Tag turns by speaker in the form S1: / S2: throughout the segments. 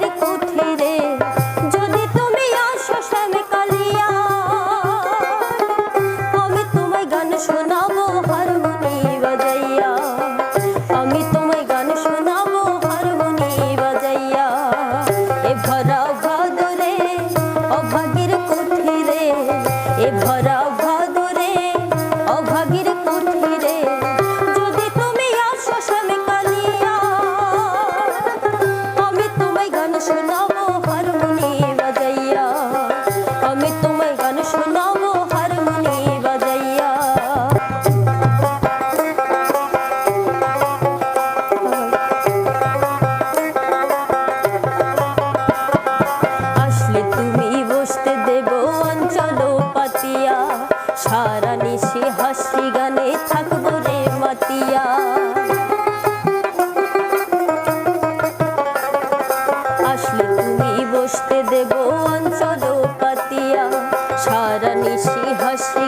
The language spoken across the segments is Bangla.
S1: মায়ের কুঠি রে। যদি তুমি আসো শ্যামে কালিয়া, আমি তোমায় গান শোনাবো হারমোনি বাজাইয়া। আমি তোমায় গান শোনাবো হারমোনি বাজাইয়া। এ ভরা ভাদরে, অভাগের কুঠি রে, এ ভরা হাসি গানে থাকব মাতিয়া। আসলে তুমি বসতে পাতিয়া। সারা নিশি হাসি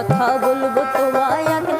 S1: কথা বলব তোমায় একলা